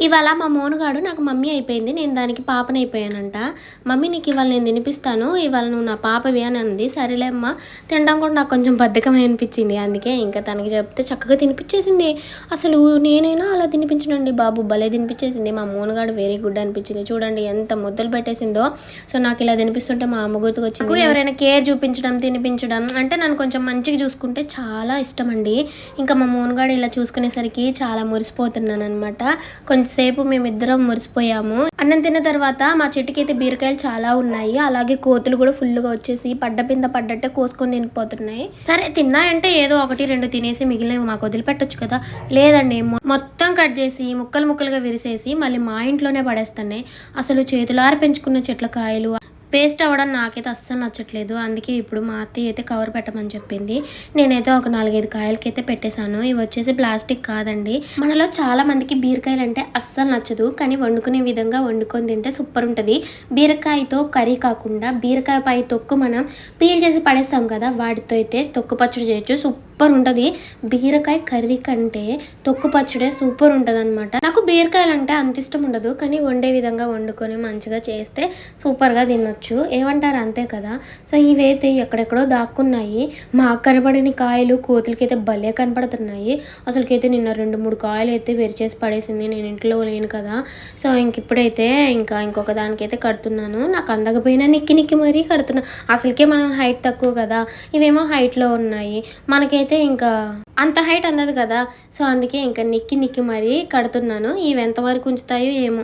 ఇవాళ మా మోనుగాడు నాకు మమ్మీ అయిపోయింది నేను దానికి పాపని అయిపోయానంట. మమ్మీ నీకు ఇవాళ నేను తినిపిస్తాను ఇవాళ నువ్వు నా పాపవి అని అంది. సరేలే అమ్మ తినడం కూడా నాకు కొంచెం బద్ధకమే అనిపించింది. అందుకే ఇంకా తనకి చెప్తే చక్కగా తినిపించేసింది. అసలు నేనైనా అలా తినిపించనండి బాబు భలే తినిపించేసింది. మా మోనుగాడు వెరీ గుడ్ అనిపించింది. చూడండి ఎంత ముద్దలు పెట్టేసిందో. సో నాకు ఇలా తినిపిస్తుంటే మా అమ్మ గుర్తుకు వచ్చింది. ఎవరైనా కేర్ చూపించడం తినిపించడం అంటే నన్ను కొంచెం మంచిగా చూసుకుంటే చాలా ఇష్టం అండి. ఇంకా మా మోనుగాడు ఇలా చూసుకునేసరికి చాలా మురిసిపోతున్నాను అనమాట కొంచెం కొంచెంసేపు మేమిద్దరం మురిసిపోయాము. అన్నం తిన్న తర్వాత మా చెట్టుకి అయితే బీరకాయలు చాలా ఉన్నాయి. అలాగే కోతులు కూడా ఫుల్గా వచ్చేసి పడ్డ పింద పడ్డట్టే కోసుకొని తినిపోతున్నాయి. సరే తిన్నాయంటే ఏదో ఒకటి రెండు తినేసి మిగిలినవి మాకు వదిలిపెట్టొచ్చు కదా? లేదండి మొత్తం కట్ చేసి ముక్కలు ముక్కలుగా విరిసేసి మళ్ళీ మా ఇంట్లోనే పడేస్తున్నాయి. అసలు చేతులార పెంచుకున్న చెట్ల కాయలు పేస్ట్ అవ్వడం నాకైతే అస్సలు నచ్చట్లేదు. అందుకే ఇప్పుడు మా అత్తయ్య అయితే కవర్ పెట్టమని చెప్పింది. నేనైతే ఒక నాలుగైదు కాయలకైతే పెట్టేశాను. ఇవి వచ్చేసి ప్లాస్టిక్ కాదండి. మనలో చాలా మందికి బీరకాయలు అంటే అస్సలు నచ్చదు. కానీ వండుకునే విధంగా వండుకొని తింటే సూపర్ ఉంటుంది. బీరకాయతో కర్రీ కాకుండా బీరకాయ పై తొక్కు మనం పీల్ చేసి పడేస్తాం కదా వాటితో అయితే తొక్కు పచ్చడి చేయొచ్చు. సూపర్ సూపర్ ఉంటుంది. బీరకాయ కర్రీ కంటే తొక్కు పచ్చడే సూపర్ ఉంటుంది అనమాట నాకు బీరకాయలు అంటే అంత ఇష్టం ఉండదు కానీ వండే విధంగా వండుకొని మంచిగా చేస్తే సూపర్గా తినొచ్చు. ఏమంటారు? అంతే కదా. సో ఇవైతే ఎక్కడెక్కడో దాక్కున్నాయి. మాకు కనబడిన కాయలు కోతులకైతే భలే కనపడుతున్నాయి. అసలుకైతే నిన్న రెండు మూడు కాయలు అయితే విరిచేసి పడేసింది. నేను ఇంట్లో లేను కదా. సో ఇంక ఇప్పుడైతే ఇంకా ఇంకొక దానికైతే కడుతున్నాను. నాకు అందకపోయినా నిక్కి నిక్కి మరీ కడుతున్నా. అసలుకే మనం హైట్ తక్కువ కదా. ఇవేమో హైట్లో ఉన్నాయి. మనకైతే అయితే ఇంకా అంత హైట్ అందదు కదా సో అందుకే ఇంకా నిక్కి నిక్కి మరీ కడుతున్నాను. ఇవి ఎంతవరకు ఉంచుతాయో ఏమో.